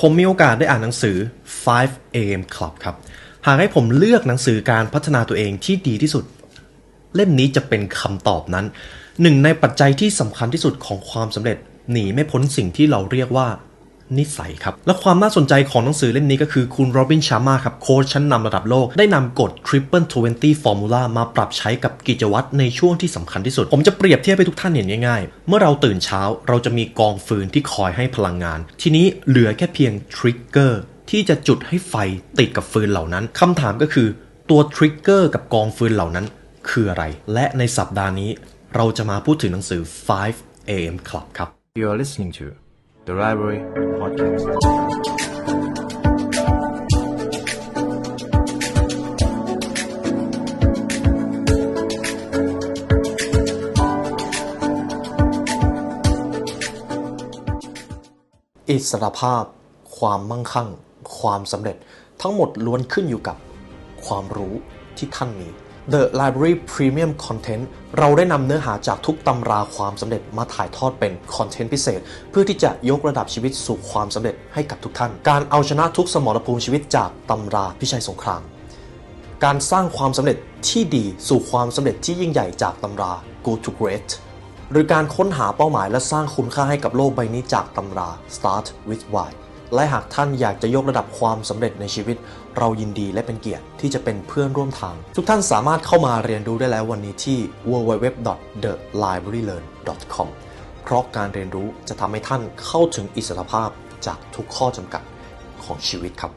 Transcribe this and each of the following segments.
ผมมีโอกาสได้อ่านหนังสือ 5 AM Club ครับ หากให้ผมเลือกหนังสือการพัฒนาตัวเองที่ดีที่สุด เล่มนี้จะเป็นคำตอบนั้น หนึ่งในปัจจัยที่สำคัญที่สุดของความสำเร็จหนีไม่พ้นสิ่งที่เราเรียกว่า นิสัยครับ และความน่าสนใจของหนังสือเล่มนี้ก็คือคุณโรบินชามาครับโค้ชชั้นนำระดับโลก ได้นำกฎ Triple 20 Formula มาปรับใช้กับกิจวัตรในช่วงที่สำคัญที่สุด ผมจะเปรียบเทียบให้ทุกท่านเห็นง่ายๆ เมื่อเราตื่นเช้าเราจะมีกองฟืนที่คอยให้พลังงาน ทีนี้เหลือแค่เพียงทริกเกอร์ที่จะจุดให้ไฟติดกับฟืนเหล่านั้นคำถามก็คือตัวทริกเกอร์กับกองฟืนเหล่านั้น คืออะไร และในสัปดาห์นี้เราจะมาพูดถึงหนังสือ 5 AM Club ครับ You are listening to the Library Podcast. อิสรภาพ ความมั่งคั่ง ความสำเร็จ ทั้งหมดล้วนขึ้นอยู่กับความรู้ที่ท่านมี The Library Premium Content เราได้นำเนื้อหาจากทุกตำราความสำเร็จมาถ่ายทอดเป็นคอนเทนต์พิเศษ เพื่อที่จะยกระดับชีวิตสู่ความสำเร็จให้กับทุกท่าน การเอาชนะทุกสมรภูมิชีวิตจากตำราพิชัยสงคราม การสร้างความสำเร็จที่ดีสู่ความสำเร็จที่ยิ่งใหญ่จากตำรา go to Great หรือการค้นหาเป้าหมายและสร้างคุณค่าให้กับโลกใบนี้จากตำรา Start with Why และหากท่านอยากจะยกระดับความสำเร็จในชีวิต เรายินดีและเป็นเกียรติที่จะเป็นเพื่อนร่วมทาง ทุกท่านสามารถเข้ามาเรียนรู้ได้แล้ววันนี้ที่ www.thelibrarylearn.com เพราะการเรียนรู้จะทำให้ท่านเข้าถึงอิสรภาพจากทุกข้อจำกัดของชีวิตครับ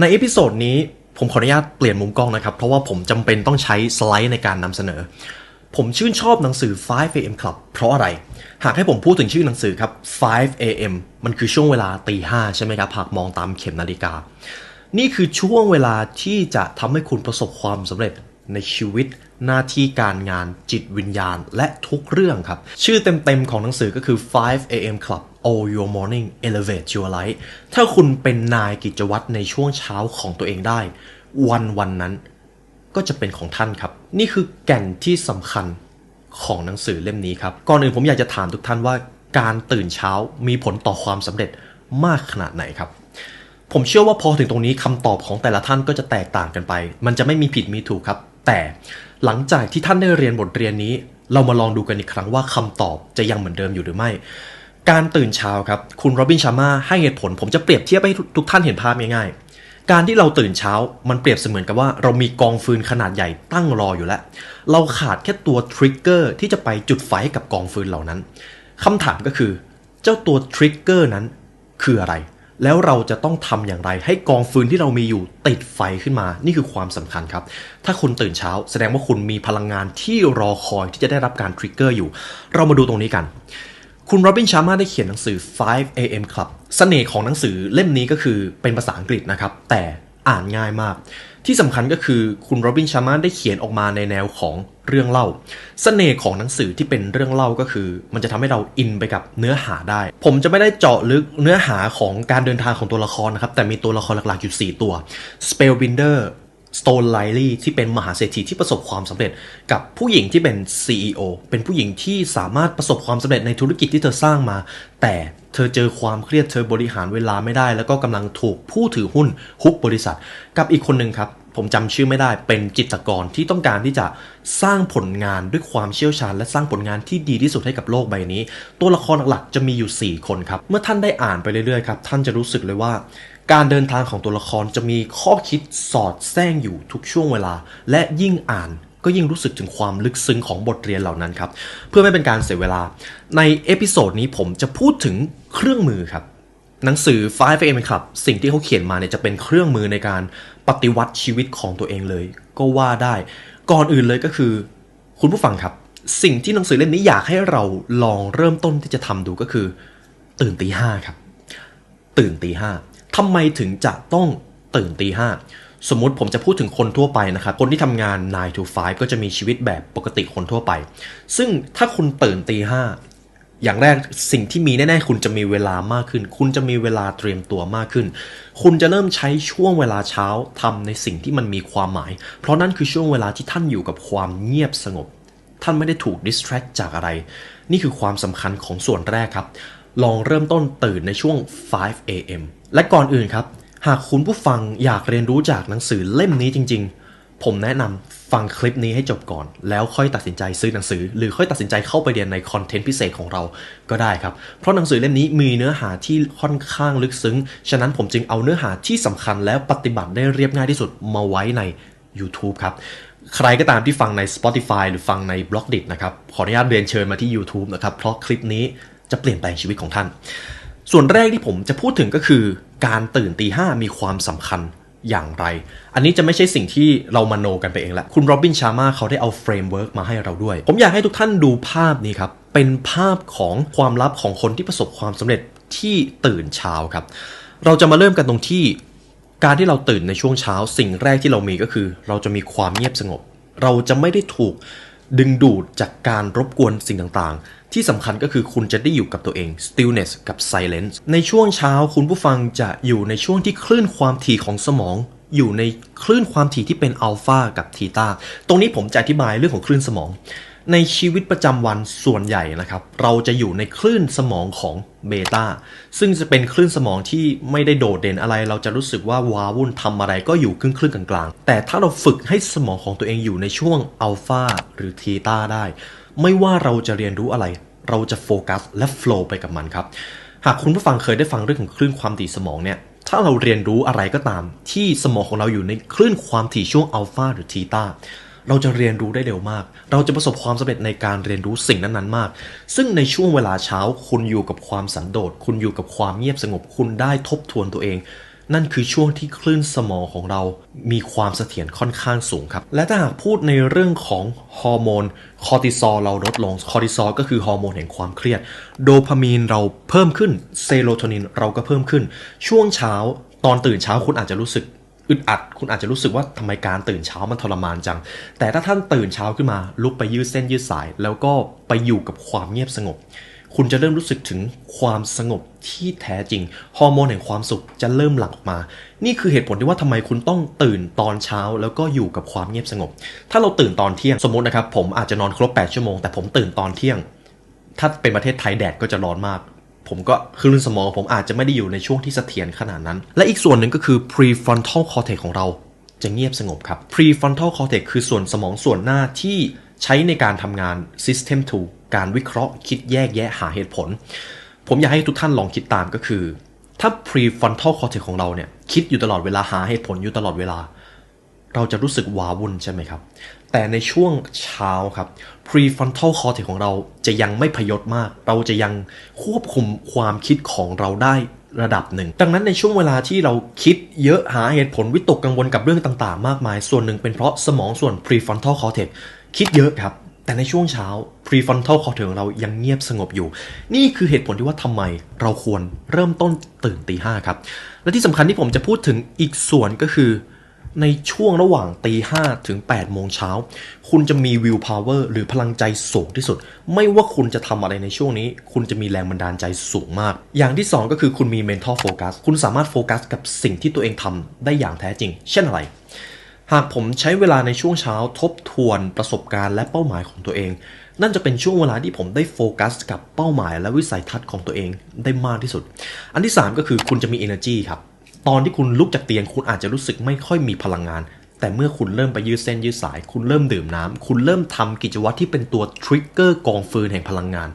ในเอพิโซดนี้ผมขออนุญาตเปลี่ยนมุมกล้องนะครับ เพราะว่าผมจำเป็นต้องใช้สไลด์ในการนำเสนอ ผมชื่นชอบหนังสือ 5 AM Club เพราะอะไร หากให้ผมพูดถึงชื่อหนังสือครับ 5 AM มันคือช่วงเวลาตีห้าใช่ไหมครับ หากมองตามเข็มนาฬิกา นี่คือช่วงเวลาที่จะทำให้คุณประสบความสำเร็จในชีวิตหน้าที่การงานจิตวิญญาณและทุกเรื่องครับ ชื่อเต็มๆของหนังสือก็คือ 5 AM Club All Your Morning Elevate Your Life ถ้าคุณเป็นนายกิจวัตรในช่วงเช้าของตัวเองได้ วันวันนั้น ก็จะเป็นของท่านครับ นี่คือแก่นที่สำคัญของหนังสือเล่มนี้ครับ ก่อนอื่นผมอยากจะถามทุกท่านว่า การตื่นเช้ามีผลต่อความสำเร็จมากขนาดไหนครับ ผมเชื่อว่าพอถึงตรงนี้คำตอบของแต่ละท่านก็จะแตกต่างกันไป มันจะไม่มีผิดมีถูกครับ แต่หลังจากที่ท่านได้เรียนบทเรียนนี้ เรามาลองดูกันอีกครั้งว่าคำตอบจะยังเหมือนเดิมอยู่หรือไม่ การตื่นเช้าครับ คุณโรบินชาร์มาให้เหตุผล ผมจะเปรียบเทียบให้ทุกท่านเห็นภาพง่ายๆ การที่เราตื่นเช้ามันเปรียบเสมือนกับว่าเรามีกองฟืนขนาดใหญ่ตั้งรออยู่แล้ว เราขาดแค่ตัวทริกเกอร์ที่จะไปจุดไฟให้กับกองฟืนเหล่านั้นคำถามก็คือ เจ้าตัวทริกเกอร์นั้นคืออะไร แล้วเราจะต้องทำอย่างไร ให้กองฟืนที่เรามีอยู่ติดไฟขึ้นมา นี่คือความสำคัญครับ ถ้าคุณตื่นเช้า แสดงว่าคุณมีพลังงานที่รอคอยที่จะได้รับการทริกเกอร์อยู่ เรามาดูตรงนี้กัน คุณโรบินชามาได้เขียนหนังสือ 5 AM Club เสน่ห์ของหนังสือเล่มนี้ก็คือเป็นภาษาอังกฤษนะครับ แต่อ่านง่ายมาก ที่สำคัญก็คือคุณโรบินชามาได้เขียนออกมาในแนวของเรื่องเล่าเสน่ห์ของหนังสือที่เป็นเรื่องเล่าก็คือ มันจะทำให้เราอินไปกับเนื้อหาได้ ผมจะไม่ได้เจาะลึกเนื้อหาของการเดินทางของตัวละครนะครับ แต่มีตัวละครหลักๆอยู่ 4 ตัว Spellbinder Stone l i l y ที่เป็นมหาเศรษฐีที่ประสบความสำเร็จ กับผู้หญิงที่เป็น CEO เป็นผู้หญิงที่สามารถประสบความสำเร็จในธุรกิจที่เธอสร้างมา แต่เธอเจอความเครียดเธอบริหารเวลาไม่ได้ แล้วก็กำลังถูกผู้ถือหุ้นฮุบบริษัท กับอีกคนหนึ่งครับ ผมจำชื่อไม่ได้เป็นจิตกรที่ต้องการที่จะสร้างผลงานด้วยความเชี่ยวชาญ และสร้างผลงานที่ดีที่สุดให้กับโลกใบนี้ ตัวละครหลักๆจะมีอยู่ 4 คนครับเมื่อท่านได้อ่านไปเรื่อยๆครับท่านจะรู้สึกเลยว่า การเดินทางของตัวละครจะมีข้อคิดสอดแทรกอยู่ทุกช่วงเวลา และยิ่งอ่านก็ยิ่งรู้สึกถึงความลึกซึ้งของบทเรียนเหล่านั้นครับ เพื่อไม่เป็นการเสียเวลา ในเอพิโซดนี้ผมจะพูดถึงเครื่องมือครับ หนังสือ 5 AM ครับสิ่งที่เขาเขียนมาเนี่ยจะเป็นเครื่องมือในการปฏิวัติชีวิตของตัวเองเลย ก็ว่าได้ ก่อนอื่นเลยก็คือ คุณผู้ฟังครับ สิ่งที่หนังสือเล่มนี้อยากให้เราลองเริ่มต้นที่จะทำดูก็คือ ตื่นตีห้าครับ ตื่นตีห้า ทำไมถึงจะต้องตื่นตีห้าสมมติผมจะพูดถึงคนทั่วไปนะครับคนที่ทำงาน 9 to 5 ก็จะมีชีวิตแบบปกติคนทั่วไป ซึ่งถ้าคุณตื่นตีห้าอย่างแรกสิ่งที่มีแน่ๆ คุณจะมีเวลามากขึ้น คุณจะมีเวลาเตรียมตัวมากขึ้น คุณจะเริ่มใช้ช่วงเวลาเช้าทำในสิ่งที่มันมีความหมาย เพราะนั่นคือช่วงเวลาที่ท่านอยู่กับความเงียบสงบ ท่านไม่ได้ถูก distract จากอะไร นี่คือความสำคัญของส่วนแรกครับ ลองเริ่มต้นตื่นในช่วง 5 a.m. และก่อนอื่นครับ หากคุณผู้ฟังอยากเรียนรู้จากหนังสือเล่มนี้จริง ๆ ผมแนะนำฟังคลิปนี้ให้จบก่อน แล้วค่อยตัดสินใจซื้อหนังสือ หรือค่อยตัดสินใจเข้าไปเรียนในคอนเทนต์พิเศษของเราก็ได้ครับ เพราะหนังสือเล่มนี้มีเนื้อหาที่ค่อนข้างลึกซึ้ง ฉะนั้นผมจึงเอาเนื้อหาที่สำคัญแล้วปฏิบัติได้เรียบง่ายที่สุดมาไว้ใน YouTube ครับใครก็ตามที่ฟังใน Spotify หรือฟังใน b l o g d i t นะครับ ขออนุญาตเรียนเชิญมาที่ YouTube นะครับ เพราะคลิปนี้จะเปลี่ยนแปลงชีวิตของท่าน ส่วนแรกที่ผมจะพูดถึงก็คือ การตื่นตีห้ามีความสำคัญอย่างไร อันนี้จะไม่ใช่สิ่งที่เรามโนกันไปเองละคุณโรบินชามาเขาได้เอาเฟรมเวิร์กมาให้เราด้วย ผมอยากให้ทุกท่านดูภาพนี้ครับ เป็นภาพของความลับของคนที่ประสบความสำเร็จที่ตื่นเช้าครับ เราจะมาเริ่มกันตรงที่ การที่เราตื่นในช่วงเช้า สิ่งแรกที่เรามีก็คือ เราจะมีความเงียบสงบ เราจะไม่ได้ถูกดึงดูดจากการรบกวนสิ่งต่างๆที่สำคัญก็คือคุณจะได้อยู่กับตัวเอง stillness กับ silence ในช่วงเช้าคุณผู้ฟังจะอยู่ในช่วงที่คลื่นความถี่ของสมอง อยู่ในคลื่นความถี่ที่เป็นอัลฟากับทีตาตรงนี้ผมจะอธิบายเรื่องของคลื่นสมอง ในชีวิตประจำวันส่วนใหญ่นะครับ เราจะอยู่ในคลื่นสมองของเบต้าซึ่งจะเป็นคลื่นสมองที่ไม่ได้โดดเด่นอะไร เราจะรู้สึกว่าวาวุ่นทำอะไรก็อยู่ครึ่งครึ่งๆกลางๆ แต่ถ้าเราฝึกให้สมองของตัวเองอยู่ในช่วงอัลฟาหรือทีตาได้ ไม่ว่าเราจะเรียนรู้อะไร เราจะโฟกัสและโฟล์ไปกับมันครับ หากคุณผู้ฟังเคยได้ฟังเรื่องของคลื่นความถี่สมองเนี่ย ถ้าเราเรียนรู้อะไรก็ตาม ที่สมองของเราอยู่ในคลื่นความถี่ช่วงอัลฟาหรือทีตาเราจะเรียนรู้ได้เร็วมาก เราจะประสบความสำเร็จในการเรียนรู้สิ่งนั้นๆ มาก ซึ่งในช่วงเวลาเช้าคุณอยู่กับความสันโดษ คุณอยู่กับความเงียบสงบ คุณได้ทบทวนตัวเอง นั่นคือช่วงที่คลื่นสมองของเรามีความเสถียรค่อนข้างสูงครับ และถ้าหากพูดในเรื่องของฮอร์โมนคอร์ติซอลเราลดลง คอร์ติซอลก็คือฮอร์โมนแห่งความเครียด โดพามีนเราเพิ่มขึ้น เซโรโทนินเราก็เพิ่มขึ้น ช่วงเช้าตอนตื่นเช้าคุณอาจจะรู้สึกอึดอัด คุณอาจจะรู้สึกว่าทำไมการตื่นเช้ามันทรมานจัง แต่ถ้าท่านตื่นเช้าขึ้นมา ลุกไปยืดเส้นยืดสาย แล้วก็ไปอยู่กับความเงียบสงบ คุณจะเริ่มรู้สึกถึงความสงบที่แท้จริง ฮอร์โมนแห่งความสุขจะเริ่มหลั่งออกมา นี่คือเหตุผลที่ว่าทำไมคุณต้องตื่นตอนเช้า แล้วก็อยู่กับความเงียบสงบ ถ้าเราตื่นตอนเที่ยงสมมตินะครับผมอาจจะนอนครบ 8 ชั่วโมง แต่ผมตื่นตอนเที่ยง ถ้าเป็นประเทศไทยแดดก็จะร้อนมาก ผมก็คลื่นสมองผมอาจจะไม่ได้อยู่ในช่วงที่เสถียรขนาดนั้น และอีกส่วนหนึ่งก็คือ prefrontal cortex ของเราจะเงียบสงบครับ prefrontal cortex คือส่วนสมองส่วนหน้าที่ ใช้ในการทำงาน system 2 การวิเคราะห์คิดแยกแยะหาเหตุผล ผมอยากให้ทุกท่านลองคิดตามก็คือ ถ้า prefrontal cortex ของเราเนี่ยคิดอยู่ตลอดเวลาหาเหตุผลอยู่ตลอดเวลา เราจะรู้สึกว้าวุ่นใช่ไหมครับ แต่ในช่วงเช้าครับ prefrontal cortex ของเราจะยังไม่พยศมาก เราจะยังควบคุมความคิดของเราได้ระดับหนึ่ง ดังนั้นในช่วงเวลาที่เราคิดเยอะหาเหตุผลวิตกกังวลกับเรื่องต่างๆ มากมาย ส่วนหนึ่งเป็นเพราะสมองส่วน prefrontal cortex คิดเยอะครับ แต่ในช่วงเช้า prefrontal cortex ของเรายังเงียบสงบอยู่ นี่คือเหตุผลที่ว่าทำไมเราควรเริ่มต้นตื่นตีห้าครับ และที่สำคัญที่ผมจะพูดถึงอีกส่วนก็คือ ในช่วงระหว่างตีห้าถึง8โมงเช้า คุณจะมีวิวพาวเวอร์หรือพลังใจสูงที่สุด ไม่ว่าคุณจะทำอะไรในช่วงนี้ คุณจะมีแรงบันดาลใจสูงมาก อย่างที่ 2 ก็คือคุณมี mental focus คุณสามารถโฟกัสกับสิ่งที่ตัวเองทำได้อย่างแท้จริง เช่นอะไร หากผมใช้เวลาในช่วงเช้าทบทวนประสบการณ์และเป้าหมายของตัวเอง นั่นจะเป็นช่วงเวลาที่ผมได้โฟกัส กับเป้าหมายและวิสัยทัศน์ของตัวเองได้มากที่สุด อันที่ 3 ก็คือคุณจะมี energy ครับ ตอนที่คุณลุกจากเตียงคุณอาจจะรู้สึกไม่ค่อยมีพลังงาน แต่เมื่อคุณเริ่มไปยืดเส้นยืดสาย คุณเริ่มดื่มน้ำคุณเริ่มทำกิจวัตรที่เป็นตัวทริกเกอร์กองฟืนแห่งพลังงาน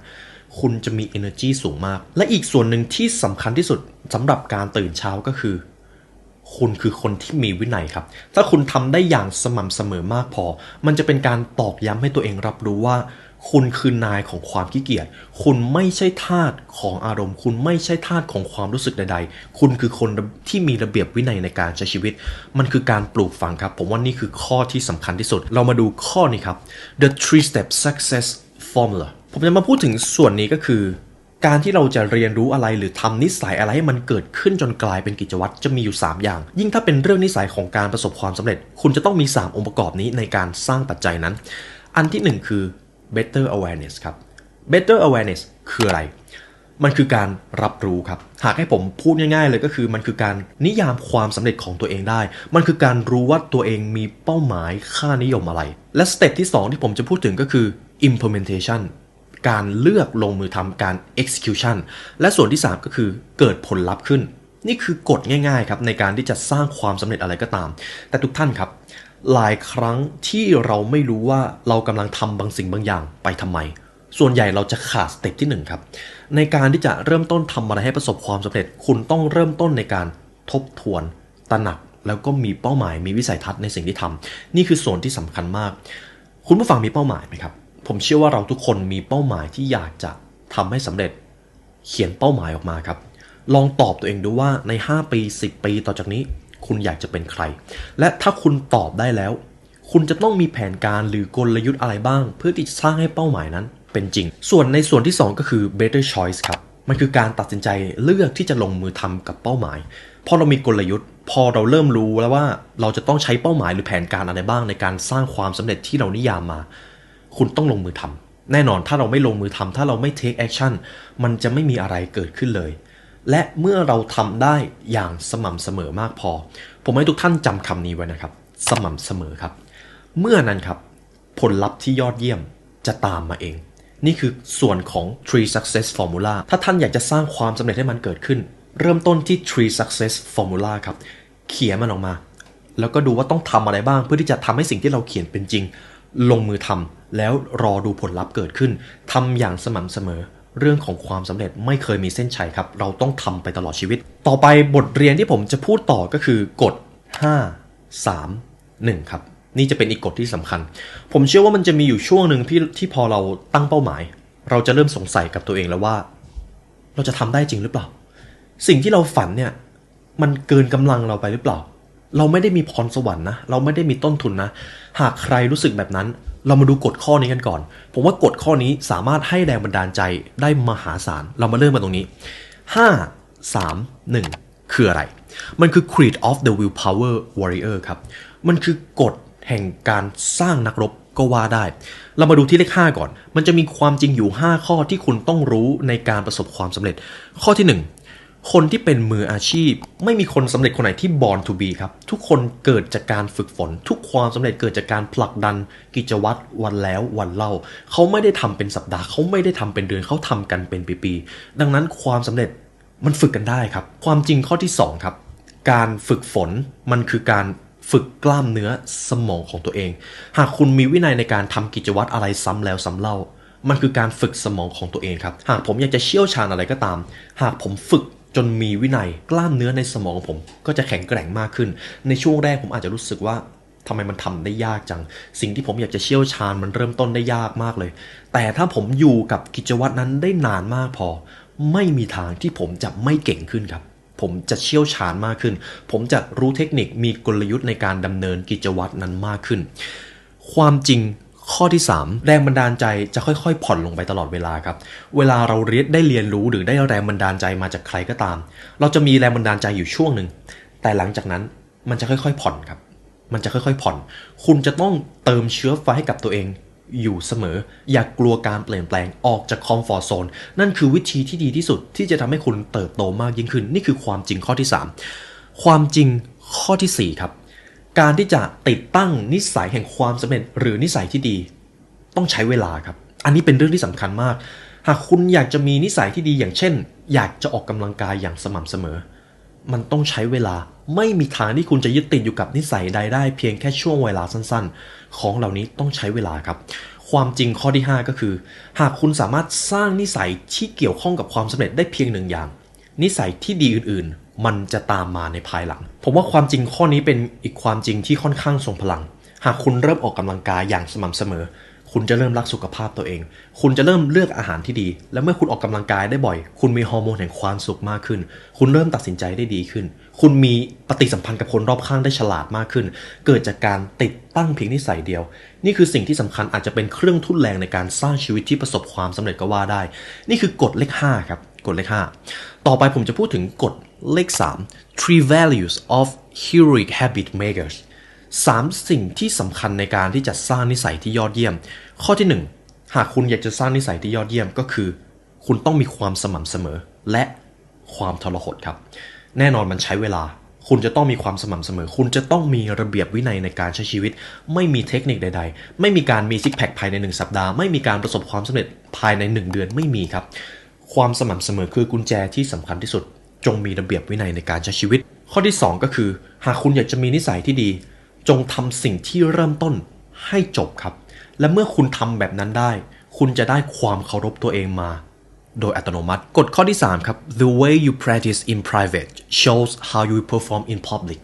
คุณจะมี energy สูงมาก และอีกส่วนหนึ่งที่สำคัญที่สุดสำหรับการตื่นเช้าก็คือ คุณคือคนที่มีวินัยครับ ถ้าคุณทำได้อย่างสม่ำเสมอมากพอ มันจะเป็นการตอกย้ำให้ตัวเองรับรู้ว่า คุณคือนายของความขี้เกียจ คุณไม่ใช่ทาสของอารมณ์ คุณไม่ใช่ทาสของความรู้สึกใดๆ คุณคือคนที่มีระเบียบวินัยในการใช้ชีวิต มันคือการปลูกฝังครับ ผมว่านี่คือข้อที่สำคัญที่สุด เรามาดูข้อนี้ครับ the three step success formula ผมจะมาพูดถึงส่วนนี้ก็คือ การที่เราจะเรียนรู้อะไรหรือทำนิสัยอะไรให้มันเกิดขึ้นจนกลายเป็นกิจวัตรจะมีอยู่ 3 อย่าง ยิ่งถ้าเป็นเรื่องนิสัยของการประสบความสำเร็จ คุณจะต้องมี 3 องค์ประกอบนี้ในการสร้างปัจจัยนั้น อันที่ 1 คือ better awareness ครับ better awareness คืออะไร มันคือการรับรู้ครับ หากให้ผมพูดง่ายๆเลยก็คือมันคือการนิยามความสำเร็จของตัวเองได้ มันคือการรู้ว่าตัวเองมีเป้าหมายค่านิยมอะไร และสเต็ปที่ 2 ที่ผมจะพูดถึงก็คือ implementation การเลือกลงมือทำการ execution และส่วนที่ 3 ก็คือเกิดผลลัพธ์ขึ้น นี่คือกฎง่ายๆครับในการที่จะสร้างความสำเร็จอะไรก็ตาม แต่ทุกท่านครับ หลายครั้งที่เราไม่รู้ว่าเรากำลังทำบางสิ่งบางอย่างไปทำไม ส่วนใหญ่เราจะขาดสเต็ปที่ 1 ครับ ในการที่จะเริ่มต้นทำอะไรให้ประสบความสำเร็จ คุณต้องเริ่มต้นในการทบทวนตระหนักแล้วก็มีเป้าหมายมีวิสัยทัศน์ในสิ่งที่ทำนี่คือส่วนที่สำคัญมาก คุณผู้ฟังมีเป้าหมายไหมครับ ผมเชื่อว่าเราทุกคนมีเป้าหมายที่อยากจะทำให้สำเร็จ เขียนเป้าหมายออกมาครับ ลองตอบตัวเองดูว่าใน 5 ปี 10 ปีต่อจากนี้ คุณอยากจะเป็นใคร และถ้าคุณตอบได้แล้ว คุณจะต้องมีแผนการหรือกลยุทธ์อะไรบ้าง เพื่อที่จะสร้างให้เป้าหมายนั้นเป็นจริง ส่วนในส่วนที่ 2 ก็คือ better choice ครับ มันคือการตัดสินใจเลือกที่จะลงมือทำกับเป้าหมาย พอเรามีกลยุทธ์ พอเราเริ่มรู้แล้วว่าเราจะต้องใช้เป้าหมายหรือแผนการอะไรบ้างในการสร้างความสำเร็จที่เรานิยามมา คุณต้องลงมือทำแน่นอนถ้าเราไม่ลงมือทำถ้าเราไม่ take action มันจะไม่มีอะไรเกิดขึ้นเลย และเมื่อเราทำได้อย่างสม่ำเสมอมากพอ ผมให้ทุกท่านจำคำนี้ไว้นะครับ สม่ำเสมอครับ เมื่อนั้นครับ ผลลัพธ์ที่ยอดเยี่ยมจะตามมาเอง นี่คือส่วนของ Tree Success Formula ถ้าท่านอยากจะสร้างความสำเร็จให้มันเกิดขึ้น เริ่มต้นที่ Tree Success Formula ครับ เขียนมันออกมา แล้วก็ดูว่าต้องทำอะไรบ้างเพื่อที่จะทำให้สิ่งที่เราเขียนเป็นจริง ลงมือทำแล้วรอดูผลลัพธ์เกิดขึ้นทำอย่างสม่ำเสมอ เรื่องของความสำเร็จไม่เคยมีเส้นชัยครับ เราต้องทำไปตลอดชีวิต ต่อไปบทเรียนที่ผมจะพูดต่อก็คือกฎ 5 3 1 ครับ นี่จะเป็นอีกกฎที่สำคัญ ผมเชื่อว่ามันจะมีอยู่ช่วงหนึ่งที่ที่พอเราตั้งเป้าหมาย เราจะเริ่มสงสัยกับตัวเองแล้วว่า เราจะทำได้จริงหรือเปล่า สิ่งที่เราฝันเนี่ยมันเกินกำลังเราไปหรือเปล่า เราไม่ได้มีพรสวรรค์นะ เราไม่ได้มีต้นทุนนะ หากใครรู้สึกแบบนั้น เรามาดูกฎข้อนี้กันก่อน ผมว่ากฎข้อนี้สามารถให้แรงบันดาลใจได้มหาศาล เรามาเริ่มกันตรงนี้ 5 3 1 คืออะไร มันคือ creed of the willpower warrior ครับ มันคือกฎแห่งการสร้างนักรบก็ว่าได้ เรามาดูที่เลข 5 ก่อน มันจะมีความจริงอยู่ 5 ข้อที่คุณต้องรู้ในการประสบความสำเร็จ ข้อที่ 1 คนที่เป็นมืออาชีพ ไม่มีคนสำเร็จคนไหนที่ born to be ครับ ทุกคนเกิดจากการฝึกฝน ทุกความสำเร็จเกิดจากการผลักดันกิจวัตรวันแล้ววันเล่า เขาไม่ได้ทำเป็นสัปดาห์ เขาไม่ได้ทำเป็นเดือนเขาทำกันเป็นปีๆดังนั้นความสำเร็จมันฝึกกันได้ครับ ความจริงข้อที่ 2 ครับ การฝึกฝนมันคือการฝึกกล้ามเนื้อสมองของตัวเอง หากคุณมีวินัยในการทำกิจวัตรอะไรซ้ำแล้วซ้ำเล่า มันคือการฝึกสมองของตัวเองครับ หากผมอยากจะเชี่ยวชาญอะไรก็ตาม หากผมฝึก จนมีวินัยกล้ามเนื้อในสมองของผม ก็จะแข็งแกร่งมากขึ้น ในช่วงแรกผมอาจจะรู้สึกว่าทำไมมันทำได้ยากจัง สิ่งที่ผมอยากจะเชี่ยวชาญมันเริ่มต้นได้ยากมากเลย แต่ถ้าผมอยู่กับกิจวัตรนั้นได้นานมากพอ ไม่มีทางที่ผมจะไม่เก่งขึ้นครับ ผมจะเชี่ยวชาญมากขึ้น ผมจะรู้เทคนิคมีกลยุทธ์ในการดำเนินกิจวัตรนั้นมากขึ้น ความจริง ข้อที่ 3 แรงบันดาลใจจะค่อยๆ ผ่อนลงไปตลอดเวลาครับ เวลาเราเรียนได้เรียนรู้หรือได้แรงบันดาลใจมาจากใครก็ตาม เราจะมีแรงบันดาลใจอยู่ช่วงหนึ่ง แต่หลังจากนั้นมันจะค่อยๆผ่อนครับ มันจะค่อยๆผ่อน คุณจะต้องเติมเชื้อไฟให้กับตัวเองอยู่เสมอ อย่ากกลัวการเปลี่ยนแปลงออกจากคอมฟอร์ทโซนนั่นคือวิธีที่ดีที่สุดที่จะทำให้คุณเติบโตมากยิ่งขึ้น นี่คือความจริงข้อที่ 3 ความจริงข้อทีสี่4 ครับ การที่จะติดตั้งนิสัยแห่งความสำเร็จหรือนิสัยที่ดี ต้องใช้เวลาครับ อันนี้เป็นเรื่องที่สำคัญมาก หากคุณอยากจะมีนิสัยที่ดีอย่างเช่น อยากจะออกกำลังกายอย่างสม่ำเสมอ มันต้องใช้เวลาไม่มีทางที่คุณจะยึดติดอยู่กับนิสัยใดได้ เพียงแค่ช่วงเวลาสั้นๆ ของเหล่านี้ต้องใช้เวลาครับ ความจริงข้อที่ 5 ก็คือ หากคุณสามารถสร้างนิสัยที่เกี่ยวข้องกับความสำเร็จได้เพียงหนึ่งอย่าง นิสัยที่ดีอื่นๆ มันจะตามมาในภายหลัง ผมว่าความจริงข้อนี้เป็นอีกความจริงที่ค่อนข้างทรงพลัง หากคุณเริ่มออกกำลังกายอย่างสม่ำเสมอ คุณจะเริ่มรักสุขภาพตัวเอง คุณจะเริ่มเลือกอาหารที่ดี และเมื่อคุณออกกำลังกายได้บ่อย คุณมีฮอร์โมนแห่งความสุขมากขึ้น คุณเริ่มตัดสินใจได้ดีขึ้น คุณมีปฏิสัมพันธ์กับคนรอบข้างได้ฉลาดมากขึ้น เกิดจากการติดตั้งเพียงนิสัยเดียว นี่คือสิ่งที่สำคัญอาจจะเป็นเครื่องทุ่นแรงในการสร้างชีวิตที่ประสบความสำเร็จก็ว่าได้ นี่คือกฎเลข5ครับกฎเลข5ต่อไปผมจะพูดถึงกฎ เลข 3 three values of heroic habit makers สามสิ่งที่สำคัญในการที่จะสร้างนิสัยที่ยอดเยี่ยม ข้อที่ 1 หากคุณอยากจะสร้างนิสัยที่ยอดเยี่ยมก็คือ คุณต้องมีความสม่ำเสมอ และความทรหดครับ แน่นอนมันใช้เวลา คุณจะต้องมีความสม่ำเสมอ คุณจะต้องมีระเบียบวินัยในการใช้ชีวิต ไม่มีเทคนิคใด ๆ ไม่มีการมีซิกแพคภายใน 1 สัปดาห์ ไม่มีการประสบความสำเร็จภายใน 1 เดือนไม่มีครับ ความสม่ำเสมอคือกุญแจที่สำคัญที่สุด จงมีระเบียบวินัยในการใช้ชีวิต ข้อที่ 2 ก็คือ หากคุณอยากจะมีนิสัยที่ดี จงทำสิ่งที่เริ่มต้นให้จบครับ และเมื่อคุณทำแบบนั้นได้ คุณจะได้ความเคารพตัวเองมา โดยอัตโนมัติกฎข้อที่ 3 ครับ the way you practice in private shows how you perform in public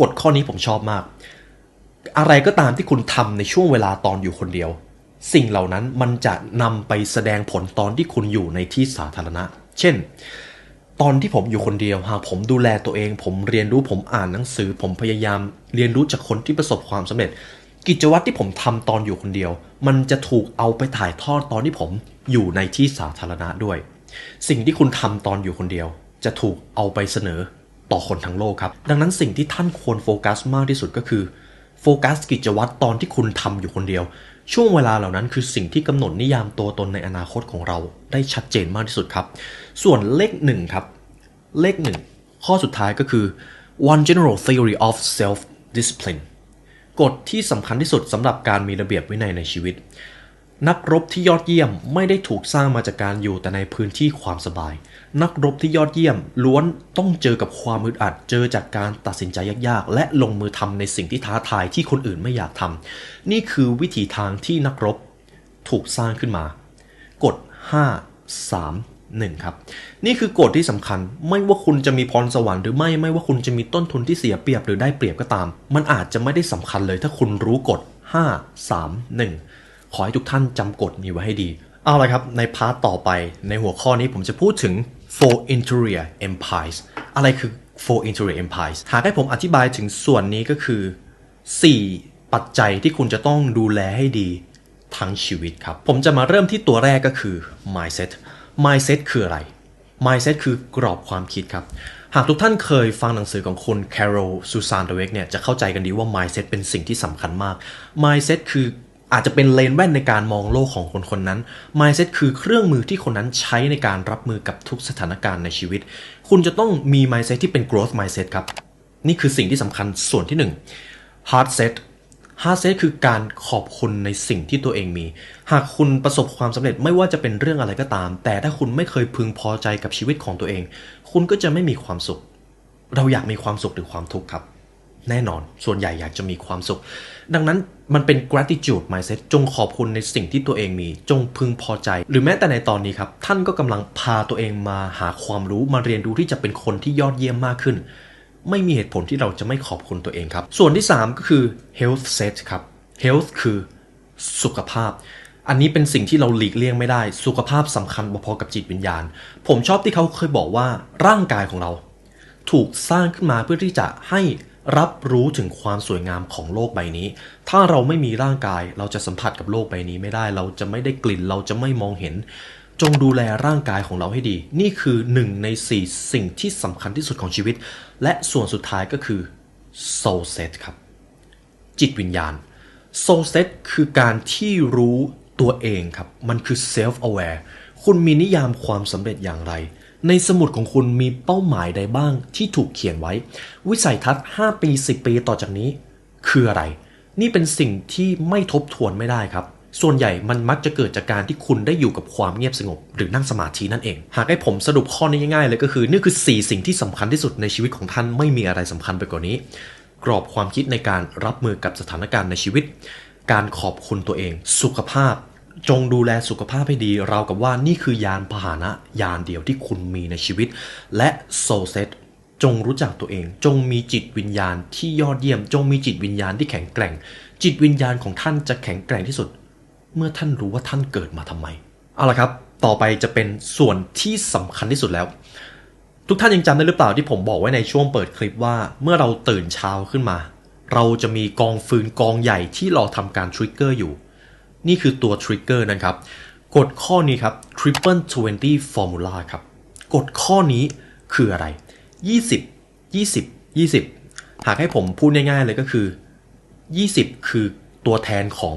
กฎข้อนี้ผมชอบมาก อะไรก็ตามที่คุณทำในช่วงเวลาตอนอยู่คนเดียว สิ่งเหล่านั้นมันจะนำไปแสดงผลตอนที่คุณอยู่ในที่สาธารณะ เช่น ตอนที่ผมอยู่คนเดียวหากผมดูแลตัวเอง ผมเรียนรู้ผมอ่านหนังสือ ผมพยายามเรียนรู้จากคนที่ประสบความสำเร็จ กิจวัตรที่ผมทำตอนอยู่คนเดียว มันจะถูกเอาไปถ่ายทอดตอนที่ผมอยู่ในที่สาธารณะด้วย สิ่งที่คุณทำตอนอยู่คนเดียว จะถูกเอาไปเสนอต่อคนทั้งโลกครับ ดังนั้นสิ่งที่ท่านควรโฟกัสมากที่สุดก็คือโฟกัสกิจวัตรตอนที่คุณทำอยู่คนเดียว ช่วงเวลาเหล่านั้นคือสิ่งที่กำหนดนิยามตัวตนในอนาคตของเราได้ชัดเจนมากที่สุดครับ ส่วนเลขหนึ่งครับ เลขหนึ่งข้อสุดท้ายก็คือ one general theory of self discipline กฎที่สำคัญที่สุดสำหรับการมีระเบียบวินัยในชีวิต นักรบที่ยอดเยี่ยมไม่ได้ถูกสร้างมาจากการอยู่แต่ในพื้นที่ความสบาย นักรบที่ยอดเยี่ยม ล้วนต้องเจอกับความอึดอัด เจอจากการตัดสินใจยากๆ และลงมือทำในสิ่งที่ท้าทายที่คนอื่นไม่อยากทำนี่คือวิถีทางที่นักรบถูกสร้างขึ้นมา กฎ 5 3 1ครับนี่คือกฎที่สำคัญไม่ว่าคุณจะมีพรสวรรค์หรือไม่ไม่ว่าคุณจะมีต้นทุนที่เสียเปรียบหรือได้เปรียบก็ตาม มันอาจจะไม่ได้สำคัญเลยถ้าคุณรู้กฎ 5 3 1 ขอให้ทุกท่านจำกฎนี้ไว้ให้ดี เอาละครับ ในพาร์ทต่อไปในหัวข้อนี้ผมจะพูดถึง four interior empires อะไรคือ four interior empires หากให้ผมอธิบายถึงส่วนนี้ก็คือ 4 ปัจจัยที่คุณจะต้องดูแลให้ดีทั้งชีวิตครับ ผมจะมาเริ่มที่ตัวแรกก็คือ mindset mindset คืออะไร mindset คือกรอบความคิดครับ หากทุกท่านเคยฟังหนังสือของคุณ Carol Susan d w e c k เนี่ยจะเข้าใจกันดีว่า mindset เป็นสิ่งที่สำคัญมาก mindset คือ อาจจะเป็นเลนแว่นในการมองโลกของคนคนนั้น mindset คือเครื่องมือที่คนนั้นใช้ในการรับมือกับทุกสถานการณ์ในชีวิต คุณจะต้องมี mindset ที่เป็น growth mindset ครับ นี่คือสิ่งที่สำคัญส่วนที่ 1 hard set hard set คือการขอบคุณในสิ่งที่ตัวเองมี หากคุณประสบความสำเร็จไม่ว่าจะเป็นเรื่องอะไรก็ตาม แต่ถ้าคุณไม่เคยพึงพอใจกับชีวิตของตัวเอง คุณก็จะไม่มีความสุข เราอยากมีความสุขหรือความทุกข์ครับ แน่นอน ส่วนใหญ่อยากจะมีความสุข ดังนั้นมันเป็น gratitude mindset จงขอบคุณในสิ่งที่ตัวเองมี จงพึงพอใจ หรือแม้แต่ในตอนนี้ครับ ท่านก็กำลังพาตัวเองมาหาความรู้มาเรียนรู้ที่จะเป็นคนที่ยอดเยี่ยมมากขึ้น ไม่มีเหตุผลที่เราจะไม่ขอบคุณตัวเองครับ ส่วนที่ 3 ก็คือ health set ครับ health คือสุขภาพ อันนี้เป็นสิ่งที่เราหลีกเลี่ยงไม่ได้ สุขภาพสำคัญพอๆกับจิตวิญญาณ ผมชอบที่เขาเคยบอกว่าร่างกายของเรา ถูกสร้างขึ้นมาเพื่อที่จะให้ รับรู้ถึงความสวยงามของโลกใบนี้ ถ้าเราไม่มีร่างกายเราจะสัมผัสกับโลกใบนี้ไม่ได้ เราจะไม่ได้กลิ่น เราจะไม่มองเห็น จงดูแลร่างกายของเราให้ดี นี่คือหนึ่งในสี่สิ่งที่สำคัญที่สุดของชีวิต และส่วนสุดท้ายก็คือ soul set ครับ จิตวิญญาณ soul set คือการที่รู้ตัวเองครับ มันคือ self aware คุณมีนิยามความสำเร็จอย่างไร ในสมุดของคุณมีเป้าหมายใดบ้างที่ถูกเขียนไว้ วิสัยทัศน์ 5 ปี 10 ปีต่อจากนี้ คืออะไร นี่เป็นสิ่งที่ไม่ทบทวนไม่ได้ครับ ส่วนใหญ่มันมักจะเกิดจากการที่คุณได้อยู่กับความเงียบสงบ หรือนั่งสมาธินั่นเอง หากให้ผมสรุปข้อนี้ง่ายๆเลยก็คือ นี่คือ 4 สิ่งที่สำคัญที่สุดในชีวิตของท่านไม่มีอะไรสำคัญไปกว่านี้ กรอบความคิดในการรับมือกับสถานการณ์ในชีวิต การขอบคุณตัวเอง สุขภาพ จงดูแลสุขภาพให้ดี เรากับว่านี่คือยานพาหนะยานเดียวที่คุณมีในชีวิต และโซเซตจงรู้จักตัวเอง จงมีจิตวิญญาณที่ยอดเยี่ยม จงมีจิตวิญญาณที่แข็งแกร่ง จิตวิญญาณของท่านจะแข็งแกร่งที่สุด เมื่อท่านรู้ว่าท่านเกิดมาทำไมเอาละครับ ต่อไปจะเป็นส่วนที่สำคัญที่สุดแล้ว ทุกท่านยังจำได้หรือเปล่าที่ผมบอกไว้ในช่วงเปิดคลิปว่า เมื่อเราตื่นเช้าขึ้นมา เราจะมีกองฟืนกองใหญ่ที่รอทำการทริกเกอร์อยู่ นี่คือตัวทริกเกอร์นะครับ กฎข้อนี้ครับ triple 20 formula ครับ กฎข้อนี้คืออะไร 20 20 20 หากให้ผมพูดง่ายๆเลยก็คือ 20 คือตัวแทนของ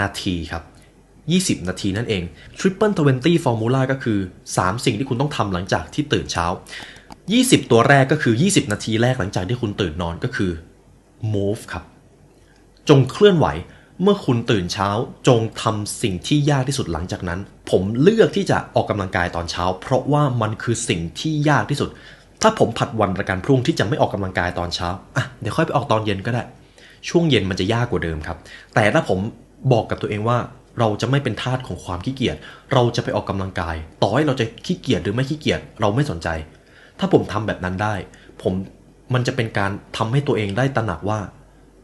นาทีครับ 20 นาทีนั่นเอง Triple 20 Formula ก็คือ 3 สิ่งที่คุณต้องทำหลังจากที่ตื่นเช้า 20 ตัวแรกก็คือ 20 นาทีแรกหลังจากที่คุณตื่นนอนก็คือ move ครับ จงเคลื่อนไหว เมื่อคุณตื่นเช้าจงทำสิ่งที่ยากที่สุดหลังจากนั้น ผมเลือกที่จะออกกำลังกายตอนเช้า เพราะว่ามันคือสิ่งที่ยากที่สุด ถ้าผมผัดวันประกันพรุ่งที่จะไม่ออกกำลังกายตอนเช้าอะเดี๋ยวค่อยไปออกตอนเย็นก็ได้ ช่วงเย็นมันจะยากกว่าเดิมครับ แต่ถ้าผมบอกกับตัวเองว่าเราจะไม่เป็นทาสของความขี้เกียจ เราจะไปออกกำลังกาย ต่อให้เราจะขี้เกียจหรือไม่ขี้เกียจเราไม่สนใจ ถ้าผมทำแบบนั้นได้ ผมมันจะเป็นการทำให้ตัวเองได้ตระหนักว่า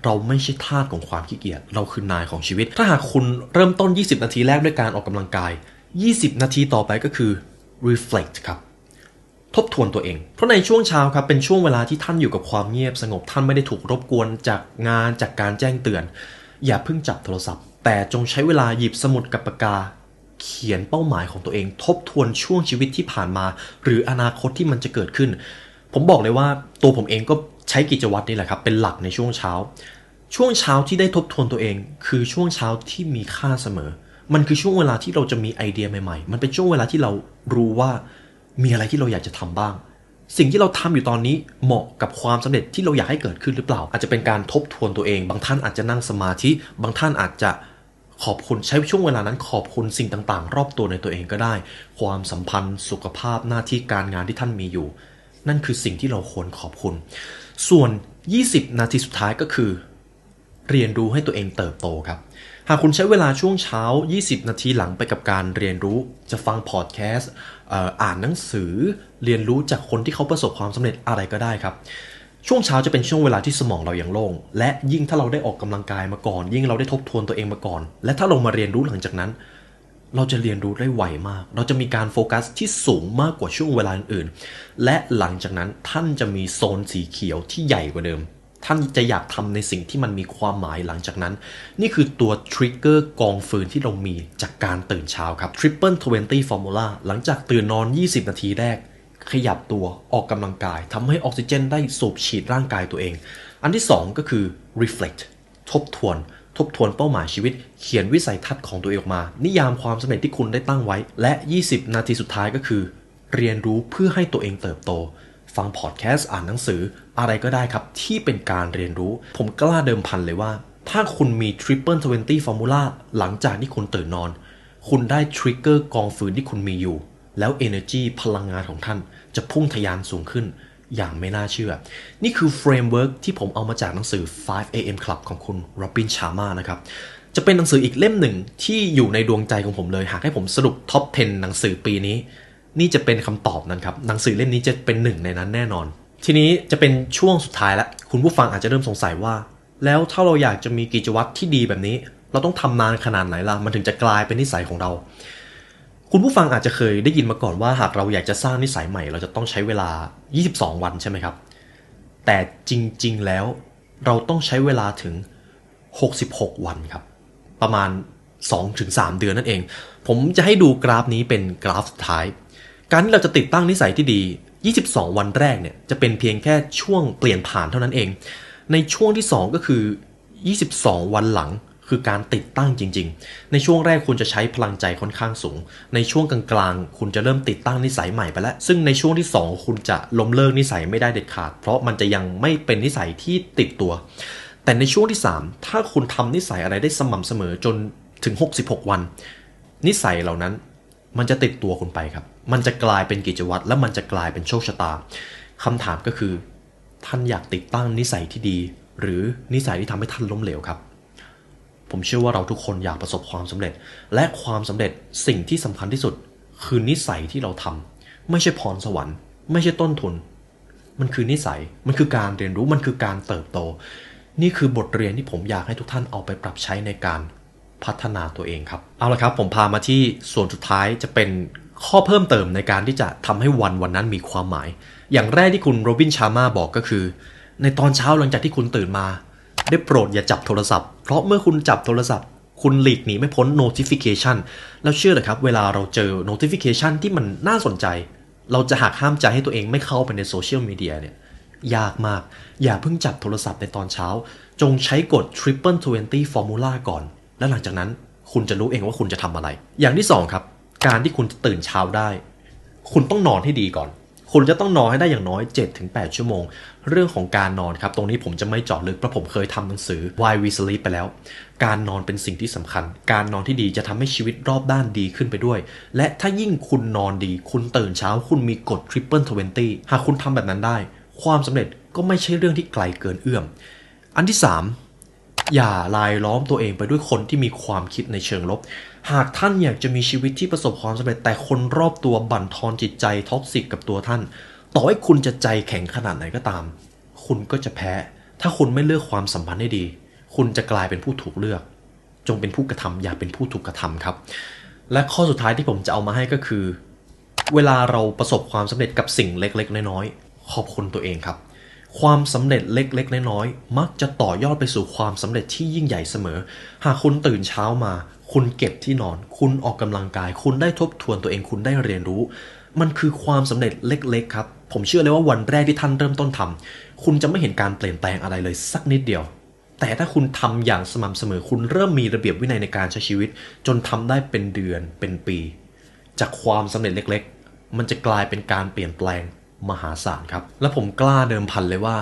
เราไม่ใช่ทาสของความขี้เกียจ เราคือนายของชีวิต ถ้าหากคุณเริ่มต้น 20 นาทีแรกด้วยการออกกำลังกาย 20 นาทีต่อไปก็คือ reflect ครับ ทบทวนตัวเอง เพราะในช่วงเช้าครับ เป็นช่วงเวลาที่ท่านอยู่กับความเงียบสงบ ท่านไม่ได้ถูกรบกวนจากงานจากการแจ้งเตือน อย่าเพิ่งจับโทรศัพท์ แต่จงใช้เวลาหยิบสมุดกับปากกา เขียนเป้าหมายของตัวเอง ทบทวนช่วงชีวิตที่ผ่านมา หรืออนาคตที่มันจะเกิดขึ้น ผมบอกเลยว่าตัวผมเองก็ ใช้กิจวัตรนี่แหละครับเป็นหลักในช่วงเช้า ช่วงเช้าที่ได้ทบทวนตัวเอง คือช่วงเช้าที่มีค่าเสมอ มันคือช่วงเวลาที่เราจะมีไอเดียใหม่ๆ มันเป็นช่วงเวลาที่เรารู้ว่ามีอะไรที่เราอยากจะทำบ้าง สิ่งที่เราทำอยู่ตอนนี้เหมาะกับความสำเร็จที่เราอยากให้เกิดขึ้นหรือเปล่า อาจจะเป็นการทบทวนตัวเอง บางท่านอาจจะนั่งสมาธิ บางท่านอาจจะขอบคุณใช้ช่วงเวลานั้นขอบคุณสิ่งต่างๆ รอบตัวในตัวเองก็ได้ ความสัมพันธ์ สุขภาพหน้าที่การงานที่ท่านมีอยู่ นั่นคือสิ่งที่เราควรขอบคุณ ส่วน 20 นาทีสุดท้ายก็คือ เรียนรู้ให้ตัวเองเติบโตครับ หากคุณใช้เวลาช่วงเช้า 20 นาทีหลังไปกับการเรียนรู้ จะฟังพอดแคสต์อ่านหนังสือ เรียนรู้จากคนที่เขาประสบความสำเร็จอะไรก็ได้ครับช่วงเช้าจะเป็นช่วงเวลาที่สมองเรายังโล่ง และยิ่งถ้าเราได้ออกกำลังกายมาก่อน ยิ่งเราได้ทบทวนตัวเองมาก่อน และถ้าเรามาเรียนรู้หลังจากนั้น เราจะเรียนรู้ได้ไวมาก เราจะมีการโฟกัสที่สูงมากกว่าช่วงเวลาอื่น และหลังจากนั้นท่านจะมีโซนสีเขียวที่ใหญ่กว่าเดิม ท่านจะอยากทำในสิ่งที่มันมีความหมายหลังจากนั้น นี่คือตัวทริกเกอร์กองฟืนที่เรามีจากการตื่นเช้าครับ Triple 20 Formula หลังจากตื่นนอน 20 นาทีแรก ขยับตัวออกกำลังกายทำให้ออกซิเจนได้สูบฉีดร่างกายตัวเอง อันที่ 2 ก็คือ reflect ทบทวน ทบทวนเป้าหมายชีวิต เขียนวิสัยทัศน์ของตัวเองออกมา นิยามความสำเร็จที่คุณได้ตั้งไว้ และ 20 นาทีสุดท้ายก็คือ เรียนรู้เพื่อให้ตัวเองเติบโต ฟังพอดแคสต์อ่านหนังสือ อะไรก็ได้ครับ ที่เป็นการเรียนรู้ ผมกล้าเดิมพันเลยว่า ถ้าคุณมี Triple 20 Formula หลังจากที่คุณตื่นนอน คุณได้ทริกเกอร์กองฟืนที่คุณมีอยู่ แล้ว Energy พลังงานของท่าน จะพุ่งทะยานสูงขึ้น อย่างไม่น่าเชื่อ นี่คือเฟรมเวิร์กที่ผมเอามาจากหนังสือ 5 a.m. Club ของคุณ Robin Sharma นะครับ จะเป็นหนังสืออีกเล่มหนึ่งที่อยู่ในดวงใจของผมเลย หากให้ผมสรุปท็อป 10 หนังสือปีนี้ นี่จะเป็นคำตอบนั้นครับ หนังสือเล่มนี้จะเป็นหนึ่งในนั้นแน่นอน ทีนี้จะเป็นช่วงสุดท้ายแล้วคุณผู้ฟังอาจจะเริ่มสงสัยว่า แล้วถ้าเราอยากจะมีกิจวัตรที่ดีแบบนี้ เราต้องทำนานขนาดไหนล่ะ มันถึงจะกลายเป็นนิสัยของเรา คุณผู้ฟังอาจจะเคยได้ยินมาก่อนว่าหากเราอยากจะสร้างนิสัยใหม่ เราจะต้องใช้เวลา 22 วันใช่ไหมครับ แต่จริงๆแล้วเราต้องใช้เวลาถึง 66 วันครับ ประมาณ 2-3 เดือนนั่นเอง ผมจะให้ดูกราฟนี้เป็นกราฟสุดท้าย การที่เราจะติดตั้งนิสัยที่ดี 22 วันแรกเนี่ยจะเป็นเพียงแค่ช่วงเปลี่ยนผ่านเท่านั้นเอง ในช่วงที่ 2 ก็คือ 22 วันหลัง คือการติดตั้งจริง ๆ ในช่วงแรกคุณจะใช้พลังใจค่อนข้างสูง ในช่วงกลางๆ คุณจะเริ่มติดตั้งนิสัยใหม่ไปแล้ว ซึ่งในช่วงที่ 2 คุณจะล้มเลิกนิสัยไม่ได้เด็ดขาด เพราะมันจะยังไม่เป็นนิสัยที่ติดตัว แต่ในช่วงที่ 3 ถ้าคุณทำนิสัยอะไรได้สม่ำเสมอจนถึง 66 วัน นิสัยเหล่านั้นมันจะติดตัวคุณไปครับ มันจะกลายเป็นกิจวัตรและมันจะกลายเป็นโชคชะตาคำถามก็คือ ท่านอยากติดตั้งนิสัยที่ดี หรือนิสัยที่ทำให้ท่านล้มเหลวครับ ผมเชื่อว่าเราทุกคนอยากประสบความสำเร็จ และความสำเร็จสิ่งที่สำคัญที่สุด คือนิสัยที่เราทำไม่ใช่พรสวรรค์ ไม่ใช่ต้นทุน มันคือนิสัยมันคือการเรียนรู้มันคือการเติบโต นี่คือบทเรียนที่ผมอยากให้ทุกท่านเอาไปปรับใช้ในการพัฒนาตัวเองครับเอาละครับผมพามาที่ส่วนสุดท้ายจะเป็นข้อเพิ่มเติมในการที่จะทำให้วันวันนั้นมีความหมาย อย่างแรกที่คุณโรบินชาร์มาบอกก็คือ ในตอนเช้าหลังจากที่คุณตื่นมา ได้โปรดอย่าจับโทรศัพท์ ราะเมื่อคุณจับโทรศัพท์ คุณหลีกหนีไม่พ้น notification แล้วเชื่อเลยครับ เวลาเราเจอ notification ที่มันน่าสนใจ เราจะหักห้ามใจให้ตัวเองไม่เข้าไปในโซเชียลมีเดียเนี่ยยากมาก อย่าเพิ่งจับโทรศัพท์ในตอนเช้า จงใช้กฎ triple 20 formula ก่อน และหลังจากนั้นคุณจะรู้เองว่าคุณจะทำอะไร อย่างที่สองครับ การที่คุณจะตื่นเช้าได้ คุณต้องนอนให้ดีก่อน คุณจะต้องนอนให้ได้อย่างน้อย 7-8 ชั่วโมง เรื่องของการนอนครับ ตรงนี้ผมจะไม่เจาะลึกเพราะผมเคยทำหนังสือ Why We Sleep ไปแล้ว การนอนเป็นสิ่งที่สำคัญ การนอนที่ดีจะทำให้ชีวิตรอบด้านดีขึ้นไปด้วย และถ้ายิ่งคุณนอนดี คุณตื่นเช้า คุณมีกฎ Triple 20 หากคุณทำแบบนั้นได้ ความสำเร็จก็ไม่ใช่เรื่องที่ไกลเกินเอื้อม อันที่ 3 อย่าลายล้อมตัวเองไปด้วยคนที่มีความคิดในเชิงลบ หากท่านอยากจะมีชีวิตที่ประสบความสำเร็จแต่คนรอบตัวบั่นทอนจิตใจท็อกซิกกับตัวท่าน ต่อให้คุณจะใจแข็งขนาดไหนก็ตาม คุณก็จะแพ้ ถ้าคุณไม่เลือกความสัมพันธ์ให้ดี คุณจะกลายเป็นผู้ถูกเลือก จงเป็นผู้กระทำอย่าเป็นผู้ถูกกระทำครับ และข้อสุดท้ายที่ผมจะเอามาให้ก็คือ เวลาเราประสบความสำเร็จกับสิ่งเล็กๆ น้อยๆขอบคุณตัวเองครับ ความสำเร็จเล็กๆ น้อยๆมักจะต่อยอดไปสู่ความสำเร็จที่ยิ่งใหญ่เสมอ หากคุณตื่นเช้ามา คุณเก็บที่นอน คุณออกกำลังกาย คุณได้ทบทวนตัวเอง คุณได้เรียนรู้ มันคือความสำเร็จเล็กๆครับ ผมเชื่อเลยว่าวันแรกที่ท่านเริ่มต้นทำคุณจะไม่เห็นการเปลี่ยนแปลงอะไรเลยสักนิดเดียว แต่ถ้าคุณทำอย่างสม่ำเสมอ คุณเริ่มมีระเบียบวินัยในการใช้ชีวิต จนทำได้เป็นเดือนเป็นปี จากความสำเร็จเล็กๆ มันจะกลายเป็นการเปลี่ยนแปลงมหาศาลครับ และผมกล้าเดิมพันเลยว่า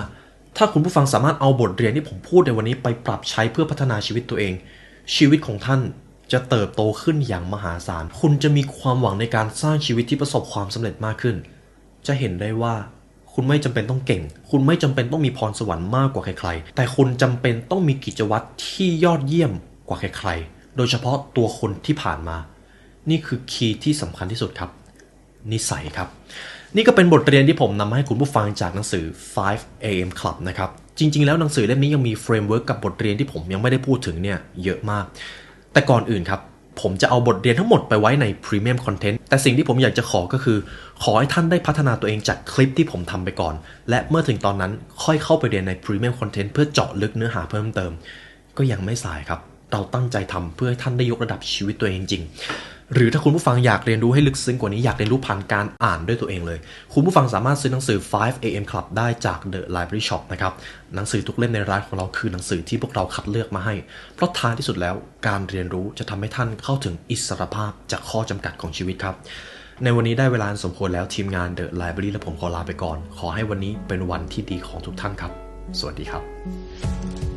ถ้าคุณผู้ฟังสามารถเอาบทเรียนที่ผมพูดในวันนี้ไปปรับใช้เพื่อพัฒนาชีวิตตัวเอง ชีวิตของท่าน จะเติบโตขึ้นอย่างมหาศาล คุณจะมีความหวังในการสร้างชีวิตที่ประสบความสำเร็จมากขึ้น จะเห็นได้ว่าคุณไม่จำเป็นต้องเก่ง คุณไม่จำเป็นต้องมีพรสวรรค์มากกว่าใครๆ แต่คุณจำเป็นต้องมีกิจวัตรที่ยอดเยี่ยมกว่าใครๆ โดยเฉพาะตัวคนที่ผ่านมา นี่คือคีย์ที่สำคัญที่สุดครับ นิสัยครับ นี่ก็เป็นบทเรียนที่ผมนำมาให้คุณผู้ฟังจากหนังสือ 5 AM Club นะครับ จริง ๆ แล้วหนังสือเล่มนี้ยังมีเฟรมเวิร์กกับบทเรียนที่ผมยังไม่ได้พูดถึงเนี่ยเยอะมาก แต่ก่อนอื่นครับ ผมจะเอาบทเรียนทั้งหมดไปไว้ใน Premium Content แต่สิ่งที่ผมอยากจะขอก็คือ ขอให้ท่านได้พัฒนาตัวเองจากคลิปที่ผมทำไปก่อน และเมื่อถึงตอนนั้นค่อยเข้าไปเรียนใน Premium Content เพื่อเจาะลึกเนื้อหาเพิ่มเติม ก็ยังไม่สายครับ เราตั้งใจทำเพื่อให้ท่านได้ยกระดับชีวิตตัวเองจริง หรือถ้าคุณผู้ฟังอยากเรียนรู้ให้ลึกซึ้งกว่านี้อยากเรียนรู้ผ่านการอ่านด้วยตัวเองเลย คุณผู้ฟังสามารถซื้อหนังสือ 5 AM Club ได้จาก The Library Shop นะครับ หนังสือทุกเล่มในร้านของเราคือหนังสือที่พวกเราคัดเลือกมาให้ เพราะท้ายที่สุดแล้วการเรียนรู้จะทำให้ท่านเข้าถึงอิสรภาพจากข้อจำกัดของชีวิตครับ ในวันนี้ได้เวลาสมควรแล้วทีมงาน The Library และผมขอลาไปก่อน ขอให้วันนี้เป็นวันที่ดีของทุกท่านครับ สวัสดีครับ